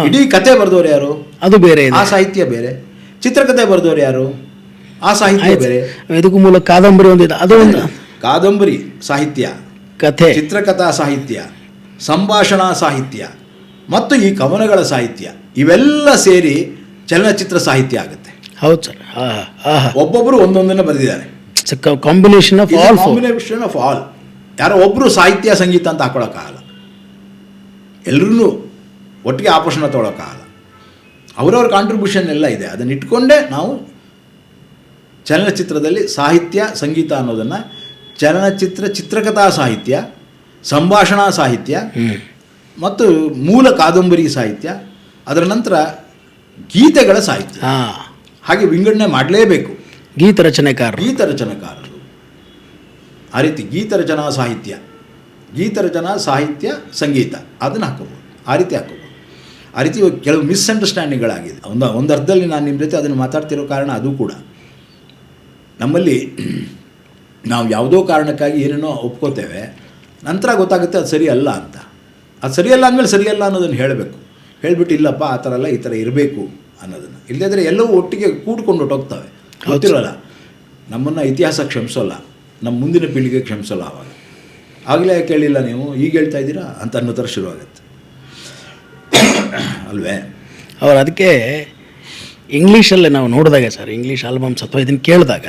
ಇಡೀ ಕತೆ ಬರೆದವರು ಯಾರು? ಅದು ಬೇರೆ ಆ ಸಾಹಿತ್ಯ ಬೇರೆ. ಚಿತ್ರಕಥೆ ಬರೆದವರು ಯಾರು? ಆ ಸಾಹಿತ್ಯ ಬೇರೆ. ಇದಕ್ಕೂ ಮೂಲ ಕಾದಂಬರಿ ಒಂದಿದೆ. ಅದು ಒಂದು ಕಾದಂಬರಿ ಸಾಹಿತ್ಯ. ಕಥೆ. ಚಿತ್ರಕಥಾ ಸಾಹಿತ್ಯ. ಸಂಭಾಷಣಾ ಸಾಹಿತ್ಯ ಮತ್ತು ಈ ಕವನಗಳ ಸಾಹಿತ್ಯ ಇವೆಲ್ಲ ಸೇರಿ ಚಲನಚಿತ್ರ ಸಾಹಿತ್ಯ ಆಗುತ್ತೆ. ಹೌದು ಸರ್. ಹಾಂ ಹಾಂ ಒಬ್ಬೊಬ್ಬರು ಒಂದೊಂದನ್ನು ಬರೆದಿದ್ದಾರೆ. Combination of all combination of all ಯಾರೋ ಒಬ್ಬರು ಸಾಹಿತ್ಯ ಸಂಗೀತ ಅಂತ ಹಾಕೊಳ್ಳೋಕ್ಕಾಗಲ್ಲ ಎಲ್ಲರೂ ಒಟ್ಟಿಗೆ ಆಪೋಷಣ ತೊಗೊಳಕ್ಕಾಗಲ್ಲ. ಅವರವ್ರ ಕಾಂಟ್ರಿಬ್ಯೂಷನ್ ಎಲ್ಲ ಇದೆ. ಅದನ್ನು ಇಟ್ಕೊಂಡೇ ನಾವು ಚಲನಚಿತ್ರದಲ್ಲಿ ಸಾಹಿತ್ಯ ಸಂಗೀತ ಅನ್ನೋದನ್ನು ಚಲನಚಿತ್ರ ಚಿತ್ರಕಥಾ ಸಾಹಿತ್ಯ ಸಂಭಾಷಣಾ ಸಾಹಿತ್ಯ ಮತ್ತು ಮೂಲ ಕಾದಂಬರಿ ಸಾಹಿತ್ಯ ಅದರ ನಂತರ ಗೀತೆಗಳ ಸಾಹಿತ್ಯ. ಹಾಂ. ಹಾಗೆ ವಿಂಗಡಣೆ ಮಾಡಲೇಬೇಕು. ಗೀತ ರಚನೆಕಾರ ಗೀತ ರಚನೆಕಾರರು. ಆ ರೀತಿ ಗೀತ ರಚನಾ ಸಾಹಿತ್ಯ ಗೀತ ರಚನಾ ಸಾಹಿತ್ಯ ಸಂಗೀತ ಅದನ್ನು ಹಾಕೋಬೋದು. ಆ ರೀತಿ ಹಾಕೋಬೋದು. ಆ ರೀತಿ ಕೆಲವು ಮಿಸ್ಅಂಡರ್ಸ್ಟ್ಯಾಂಡಿಂಗ್ಗಳಾಗಿದೆ. ಒಂದು ಒಂದು ಅರ್ಧದಲ್ಲಿ ನಾನು ನಿಮ್ಮ ಜೊತೆ ಅದನ್ನು ಮಾತಾಡ್ತಿರೋ ಕಾರಣ ಅದು ಕೂಡ. ನಮ್ಮಲ್ಲಿ ನಾವು ಯಾವುದೋ ಕಾರಣಕ್ಕಾಗಿ ಏನೇನೋ ಒಪ್ಕೋತೇವೆ. ನಂತರ ಗೊತ್ತಾಗುತ್ತೆ ಅದು ಸರಿ ಅಲ್ಲ ಅಂತ. ಅದು ಸರಿಯಲ್ಲ ಅಂದಮೇಲೆ ಸರಿಯಲ್ಲ ಅನ್ನೋದನ್ನು ಹೇಳಬೇಕು. ಹೇಳಿಬಿಟ್ಟು ಇಲ್ಲಪ್ಪ ಆ ಥರ ಎಲ್ಲ ಈ ಥರ ಇರಬೇಕು ಅನ್ನೋದನ್ನು. ಇಲ್ಲದಿದ್ದರೆ ಎಲ್ಲವೂ ಒಟ್ಟಿಗೆ ಕೂಡ್ಕೊಂಡು ಹೊಟ್ಟೋಗ್ತವೆ ಗೊತ್ತಿರಲ್ಲ? ನಮ್ಮನ್ನು ಇತಿಹಾಸ ಕ್ಷಮಿಸೋಲ್ಲ. ನಮ್ಮ ಮುಂದಿನ ಪೀಳಿಗೆ ಕ್ಷಮಿಸೋಲ್ಲ ಆವಾಗ. ಆಗಲೇ ಕೇಳಿಲ್ಲ ನೀವು ಈಗ ಹೇಳ್ತಾ ಇದ್ದೀರಾ? ಅಂತ ಅನ್ನೋ ಥರ ಶುರುವಾಗುತ್ತೆ. ಅಲ್ವೇ? ಅವ್ರು ಅದಕ್ಕೆ ಇಂಗ್ಲೀಷಲ್ಲೇ ನಾವು ನೋಡಿದಾಗ ಸರ್ ಇಂಗ್ಲೀಷ್ ಆಲ್ಬಮ್ಸ್ ಅಥವಾ ಇದನ್ನು ಕೇಳಿದಾಗ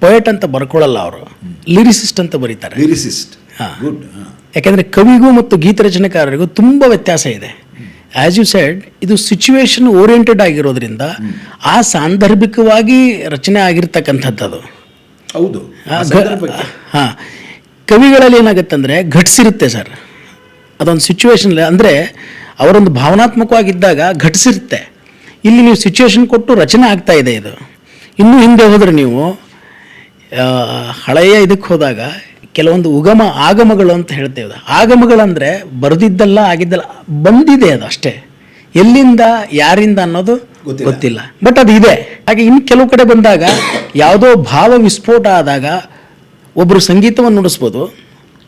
ಪೊಯೆಟ್ ಅಂತ ಬರ್ಕೊಳ್ಳಲ್ಲ ಅವರು. ಲಿರಿಸಿಸ್ಟ್ ಅಂತ ಬರೀತಾರೆ. ಲಿರಿಸಿಸ್ಟ್. ಗುಡ್ ಹಾಂ. ಯಾಕೆಂದರೆ ಕವಿಗೂ ಮತ್ತು ಗೀತ ರಚನೆಕಾರರಿಗೂ ತುಂಬ ವ್ಯತ್ಯಾಸ ಇದೆ. ಆ್ಯಸ್ ಯು ಸೆಡ್ ಇದು ಸಿಚುವೇಶನ್ ಓರಿಯೆಂಟೆಡ್ ಆಗಿರೋದ್ರಿಂದ ಆ ಸಾಂದರ್ಭಿಕವಾಗಿ ರಚನೆ ಆಗಿರ್ತಕ್ಕಂಥದ್ದು ಅದು. ಹೌದು ಹಾಂ. ಕವಿಗಳಲ್ಲಿ ಏನಾಗುತ್ತಂದರೆ ಘಟಿಸಿರುತ್ತೆ ಸರ್. ಅದೊಂದು ಸಿಚುವೇಶನ್ ಅಂದರೆ ಅವರೊಂದು ಭಾವನಾತ್ಮಕವಾಗಿದ್ದಾಗ ಘಟಿಸಿರುತ್ತೆ ಇಲ್ಲಿ ನೀವು ಸಿಚುವೇಶನ್ ಕೊಟ್ಟು ರಚನೆ ಆಗ್ತಾ ಇದೆ ಇದು. ಇನ್ನೂ ಹಿಂದೆ ಹೋದರೆ ನೀವು ಹಳೆಯ ಇದಕ್ಕೆ ಹೋದಾಗ ಕೆಲವೊಂದು ಉಗಮ ಆಗಮಗಳು ಅಂತ ಹೇಳ್ತೇವೆ ಆಗಮಗಳಂದರೆ ಬರೆದಿದ್ದಲ್ಲ ಆಗಿದ್ದಲ್ಲ ಬಂದಿದೆ ಅದು ಅಷ್ಟೇ. ಎಲ್ಲಿಂದ ಯಾರಿಂದ ಅನ್ನೋದು ಗೊತ್ತಿಲ್ಲ. ಬಟ್ ಅದು ಇದೆ. ಹಾಗೆ ಇನ್ನು ಕೆಲವು ಕಡೆ ಬಂದಾಗ ಯಾವುದೋ ಭಾವ ವಿಸ್ಫೋಟ ಆದಾಗ ಒಬ್ಬರು ಸಂಗೀತವನ್ನು ನುಡಿಸ್ಬೋದು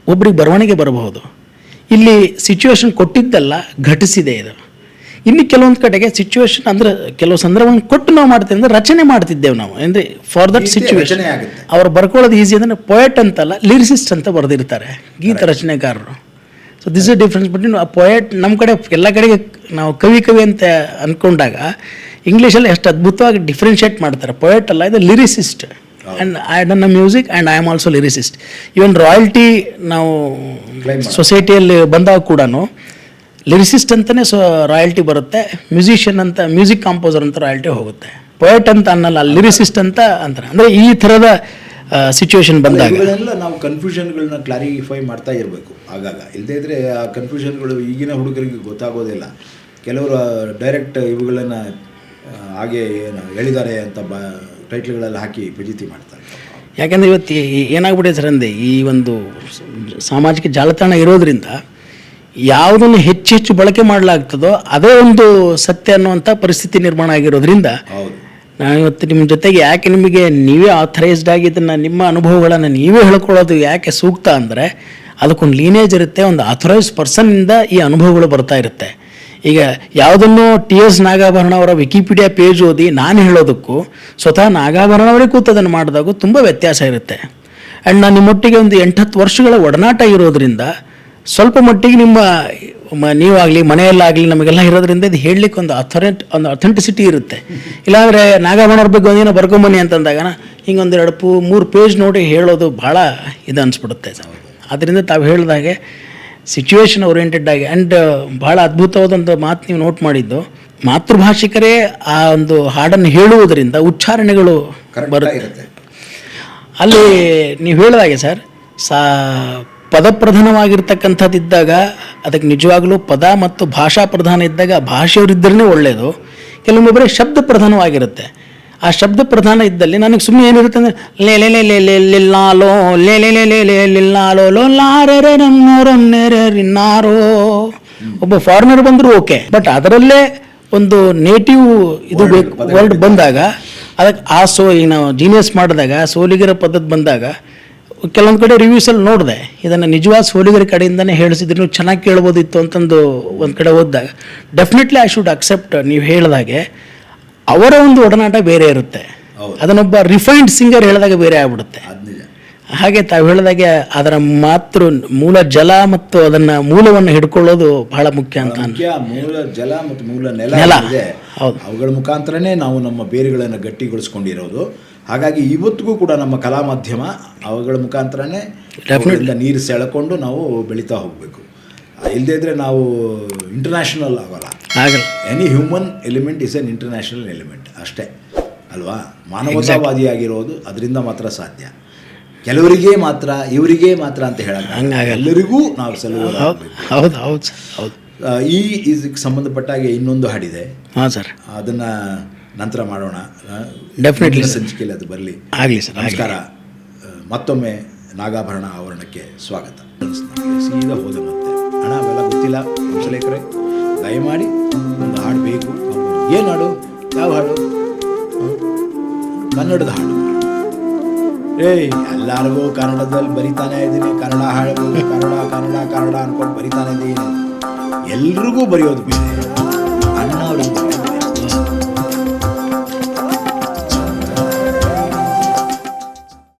ಒಬ್ರಿಗೆ ಬರವಣಿಗೆ ಬರಬಹುದು. ಇಲ್ಲಿ ಸಿಚುವೇಶನ್ ಕೊಟ್ಟಿದ್ದಲ್ಲ ಘಟಿಸಿದೆ ಇದು. ಇನ್ನು ಕೆಲವೊಂದು ಕಡೆಗೆ ಸಿಚುವೇಶನ್ ಅಂದ್ರೆ ಕೆಲವು ಸಂದರ್ಭವನ್ನು ಕೊಟ್ಟು ನಾವು ಮಾಡ್ತೇವೆ ಅಂದ್ರೆ ರಚನೆ ಮಾಡ್ತಿದ್ದೇವೆ ನಾವು. ಅಂದ್ರೆ ಫಾರ್ ದಟ್ ಸಿಚುವೇಶನ್. ಅವ್ರು ಬರ್ಕೊಳ್ಳೋದು ಈಸಿ ಅಂದ್ರೆ ಪೊಯೆಟ್ ಅಂತಲ್ಲ ಲಿರಿಸಿಸ್ಟ್ ಅಂತ ಬರೆದಿರ್ತಾರೆ ಗೀತ ರಚನೆಕಾರರು so this is difference between ಆ ಪೊಯೆಟ್ ನಮ್ಮ ಕಡೆ ಎಲ್ಲ ಕಡೆಗೆ ನಾವು ಕವಿ ಕವಿ ಅಂತ ಅಂದ್ಕೊಂಡಾಗ ಇಂಗ್ಲೀಷಲ್ಲಿ ಎಷ್ಟು ಅದ್ಭುತವಾಗಿ ಡಿಫ್ರೆನ್ಷಿಯೇಟ್ ಮಾಡ್ತಾರೆ. ಪೊಯೆಟ್ ಅಲ್ಲ ಇದು lyricist and I done a music and I am also lyricist even royalty ನಾವು ಸೊಸೈಟಿಯಲ್ಲಿ ಬಂದಾಗ ಕೂಡ ಲಿರಿಸಿಸ್ಟ್ ಅಂತಲೇ ಸೊ ರಾಯಲ್ಟಿ ಬರುತ್ತೆ ಮ್ಯೂಸಿಷಿಯನ್ ಅಂತ ಮ್ಯೂಸಿಕ್ ಕಾಂಪೋಸರ್ ಅಂತ ರಾಯಲ್ಟಿ ಹೋಗುತ್ತೆ. ಪೊಯೆಟ್ ಅಂತ ಅನ್ನಲ್ಲ ಲಿರಿಸಿಸ್ಟ್ ಅಂತ ಅಂತಾರೆ. ಅಂದರೆ ಈ ಥರದ ಸಿಚುವೇಶನ್ ಬಂದಾಗ. ಇವೆಲ್ಲ ನಾವು ಕನ್ಫ್ಯೂಷನ್ಗಳನ್ನ ಕ್ಲಾರಿಫೈ ಮಾಡ್ತಾ ಇರಬೇಕು ಆಗಾಗ. ಇಲ್ಲದೇ ಇದ್ದರೆ ಆ ಕನ್ಫ್ಯೂಷನ್ಗಳು ಈಗಿನ ಹುಡುಗರಿಗೆ ಗೊತ್ತಾಗೋದಿಲ್ಲ. ಕೆಲವರು ಡೈರೆಕ್ಟ್ ಇವುಗಳನ್ನು ಹಾಗೆ ಏನು ಹೇಳಿದ್ದಾರೆ ಅಂತ ಬ ಟೈಟ್ಲ್ಗಳಲ್ಲಿ ಹಾಕಿ ಫಜಿತಿ ಮಾಡ್ತಾರೆ. ಯಾಕೆಂದರೆ ಇವತ್ತು ಏನಾಗ್ಬಿಟ್ಟಿದೆ ಸರ್ ಅಂದೆ ಈ ಒಂದು ಸಾಮಾಜಿಕ ಜಾಲತಾಣ ಇರೋದ್ರಿಂದ ಯಾವುದನ್ನು ಹೆಚ್ಚು ಹೆಚ್ಚು ಬಳಕೆ ಮಾಡಲಾಗ್ತದೋ ಅದೇ ಒಂದು ಸತ್ಯ ಅನ್ನುವಂಥ ಪರಿಸ್ಥಿತಿ ನಿರ್ಮಾಣ ಆಗಿರೋದ್ರಿಂದ ನಾನು ಇವತ್ತು ನಿಮ್ಮ ಜೊತೆಗೆ ಯಾಕೆ ನಿಮಗೆ ನೀವೇ ಆಥರೈಸ್ಡ್ ಆಗಿ ಇದನ್ನು ನಿಮ್ಮ ಅನುಭವಗಳನ್ನು ನೀವೇ ಹೇಳ್ಕೊಳ್ಳೋದು ಯಾಕೆ ಸೂಕ್ತ ಅಂದರೆ ಅದಕ್ಕೊಂದು ಲೀನೇಜ್ ಇರುತ್ತೆ ಒಂದು ಆಥರೈಸ್ ಪರ್ಸನ್ನಿಂದ ಈ ಅನುಭವಗಳು ಬರ್ತಾ ಇರುತ್ತೆ. ಈಗ ಯಾವುದನ್ನು ಟಿ ಎಸ್ ನಾಗಾಭರಣ ಅವರ ವಿಕಿಪೀಡಿಯಾ ಪೇಜ್ ಓದಿ ನಾನು ಹೇಳೋದಕ್ಕೂ ಸ್ವತಃ ನಾಗಾಭರಣ ಅವರೇ ಕೂತು ಅದನ್ನು ಮಾಡಿದಾಗೂ ತುಂಬ ವ್ಯತ್ಯಾಸ ಇರುತ್ತೆ. ಆ್ಯಂಡ್ ನಾನು ನಿಮ್ಮೊಟ್ಟಿಗೆ ಒಂದು ಎಂಟತ್ತು ವರ್ಷಗಳ ಒಡನಾಟ ಇರೋದ್ರಿಂದ ಸ್ವಲ್ಪ ಮಟ್ಟಿಗೆ ನಿಮ್ಮ ನೀವಾಗಲಿ ಮನೆಯಲ್ಲಾಗಲಿ ನಮಗೆಲ್ಲ ಇರೋದ್ರಿಂದ ಇದು ಹೇಳಲಿಕ್ಕೆ ಒಂದು ಅಥೆಂಟ್ ಒಂದು ಅಥೆಂಟಿಸಿಟಿ ಇರುತ್ತೆ. ಇಲ್ಲಾಂದರೆ ನಾಗಮನವ್ರ ಬಗ್ಗೆ ಒಂದಿನ ಬರ್ಕೊಂಬನ್ನಿ ಅಂತಂದಾಗ ಹಿಂಗೊಂದು ಎರಡು ಪೂ ಮೂರು ಪೇಜ್ ನೋಡಿ ಹೇಳೋದು ಭಾಳ ಇದು ಅನಿಸ್ಬಿಡುತ್ತೆ. ಸರ್ ಅದರಿಂದ ತಾವು ಹೇಳಿದಾಗೆ ಸಿಚುವೇಶನ್ ಓರಿಯೆಂಟೆಡ್ ಆಗಿ ಆ್ಯಂಡ್ ಭಾಳ ಅದ್ಭುತವಾದಂಥ ಮಾತು ನೀವು ನೋಟ್ ಮಾಡಿದ್ದು. ಮಾತೃಭಾಷಿಕರೇ ಆ ಒಂದು ಹಾಡನ್ನು ಹೇಳುವುದರಿಂದ ಉಚ್ಚಾರಣೆಗಳು ಬರುತ್ತೆ. ಅಲ್ಲಿ ನೀವು ಹೇಳಿದಾಗೆ ಸರ್ ಸಾ ಪದಪ್ರಧಾನವಾಗಿರ್ತಕ್ಕಂಥದ್ದಿದ್ದಾಗ ಅದಕ್ಕೆ ನಿಜವಾಗಲೂ ಪದ ಮತ್ತು ಭಾಷಾ ಪ್ರಧಾನ ಇದ್ದಾಗ ಭಾಷೆಯವರಿದ್ದರೇ ಒಳ್ಳೆಯದು ಕೆಲವೊಮ್ಮೆ ಬರೀ ಶಬ್ದ ಪ್ರಧಾನವಾಗಿರುತ್ತೆ. ಆ ಶಬ್ದ ಪ್ರಧಾನ ಇದ್ದಲ್ಲಿ ನನಗೆ ಸುಮ್ಮನೆ ಏನಿರುತ್ತೆ ಅಂದರೆ ಲೇ ಲೇ ಲೇ ಲೇ ಲೇ ಲಿಲ್ಲಾಲೋ ಲೇ ಲೇ ಲೇ ಲೇ ಲೇ ಲಿಲ್ಲಾಲೋ ಲೋ ಲಾರೆ ರನ್ನಾರೋ ಒಬ್ಬ ಫಾರಿನರ್ ಬಂದರೂ ಓಕೆ ಬಟ್ ಅದರಲ್ಲೇ ಒಂದು ನೇಟಿವ್ ಇದು ಬೇಕು ವರ್ಡ್ ಬಂದಾಗ ಅದಕ್ಕೆ ಆ ಸೋ ಈಗ ನಾವು ಜೀನಿಯಸ್ ಮಾಡಿದಾಗ ಸೋಲಿಗರ ಪದ್ಧತಿ ಬಂದಾಗ ಕೆಲವೊಂದು ಕಡೆ ರಿವ್ಯೂಸಲ್ಲಿ ನೋಡಿದೆ. ಇದನ್ನು ನಿಜವಾದ ಸೋಲಿಗರ ಕಡೆಯಿಂದನೇ ಹೇಳಿಸಿದ್ರು ಚೆನ್ನಾಗಿ ಕೇಳ್ಬೋದಿತ್ತು ಅಂತಂದು ಒಂದು ಕಡೆ ಓದಿದಾಗ ಡೆಫಿನೆಟ್ಲಿ ಐ ಶುಡ್ ಅಕ್ಸೆಪ್ಟ್ ನೀವು ಹೇಳಿದಾಗೆ ಅವರ ಒಂದು ಒಡನಾಟ ಬೇರೆ ಇರುತ್ತೆ. ಅದನ್ನೊಬ್ಬ ರಿಫೈನ್ಡ್ ಸಿಂಗರ್ ಹೇಳಿದಾಗ ಬೇರೆ ಆಗ್ಬಿಡುತ್ತೆ. ಹಾಗೆ ತಾವು ಹೇಳಿದಾಗೆ ಅದರ ಮಾತೃ ಮೂಲ ಜಲ ಮತ್ತು ಅದನ್ನ ಮೂಲವನ್ನು ಹಿಡ್ಕೊಳ್ಳೋದು ಬಹಳ ಮುಖ್ಯ ಅಂತ ಮೂಲ ಜಲ ಮತ್ತು ಮೂಲ ನೆಲ. ಅವುಗಳ ಮುಖಾಂತರನೇ ನಾವು ನಮ್ಮ ಬೇರುಗಳನ್ನು ಗಟ್ಟಿಗೊಳಿಸ್ಕೊಂಡಿರೋದು. ಹಾಗಾಗಿ ಇವತ್ತಿಗೂ ಕೂಡ ನಮ್ಮ ಕಲಾ ಮಾಧ್ಯಮ ಅವುಗಳ ಮುಖಾಂತರನೇ ನೀರು ಸೆಳೆಕೊಂಡು ನಾವು ಬೆಳೀತಾ ಹೋಗಬೇಕು. ಇಲ್ಲದೇ ಇದ್ದರೆ ನಾವು ಇಂಟರ್ನ್ಯಾಷನಲ್ ಆಗೋಲ್ಲ. Any human element is an international element ಅಷ್ಟೇ. ಅಲ್ವಾ? ಮಾನವತಾವಾದಿಯಾಗಿರೋದು ಅದರಿಂದ ಮಾತ್ರ ಸಾಧ್ಯ. ಕೆಲವರಿಗೆ ಮಾತ್ರ ಇವರಿಗೆ ಮಾತ್ರ ಅಂತ ಹೇಳಲ್ಲ ಹಂಗಾಗಲ್ಲ. ಎಲ್ಲರಿಗೂ ನಾವು ಸಲಹೆ ಹೌದು ಹೌದು ಹೌದು ಈ ಇದಕ್ಕೆ ಸಂಬಂಧಪಟ್ಟಾಗೆ ಇನ್ನೊಂದು ಹಾಡಿದೆ. ಹಾಂ ಸರ್. ಅದನ್ನ ನಂತರ ಮಾಡೋಣ. ಡೆಫಿನೆಟ್ಲಿ ಸಂಚಿಕೆಯಲ್ಲಿ ಅದು ಬರಲಿ. ಆಗಲಿ ಸರ್ ನಮಸ್ಕಾರ. ಮತ್ತೊಮ್ಮೆ ನಾಗಾಭರಣ ಆವರಣಕ್ಕೆ ಸ್ವಾಗತ. ಸೀದಾ ಹೋದೆ ಮತ್ತೆ. ಹಣ ಅವೆಲ್ಲ ಗೊತ್ತಿಲ್ಲ. ಹಂಸಲೇಖರೆ ದಯಮಾಡಿ ಒಂದು ಹಾಡು ಬೇಕು. ಏನು ಹಾಡು? ಯಾವ ಹಾಡು? ಕನ್ನಡದ ಹಾಡು. ಏಯ್ ಎಲ್ಲರಿಗೂ ಕನ್ನಡದಲ್ಲಿ ಬರಿತಾನೆ ಇದ್ದೀನಿ. ಕನ್ನಡ ಹಾಡು ಕನ್ನಡ ಕನ್ನಡ ಕನ್ನಡ ಅನ್ಕೊಂಡು ಬರಿತಾನೆ ಇದ್ದೀನಿ. ಎಲ್ರಿಗೂ ಬರೆಯೋದು ಬೇರೆ ಅಣ್ಣ ಅವ್ರಿಗೆ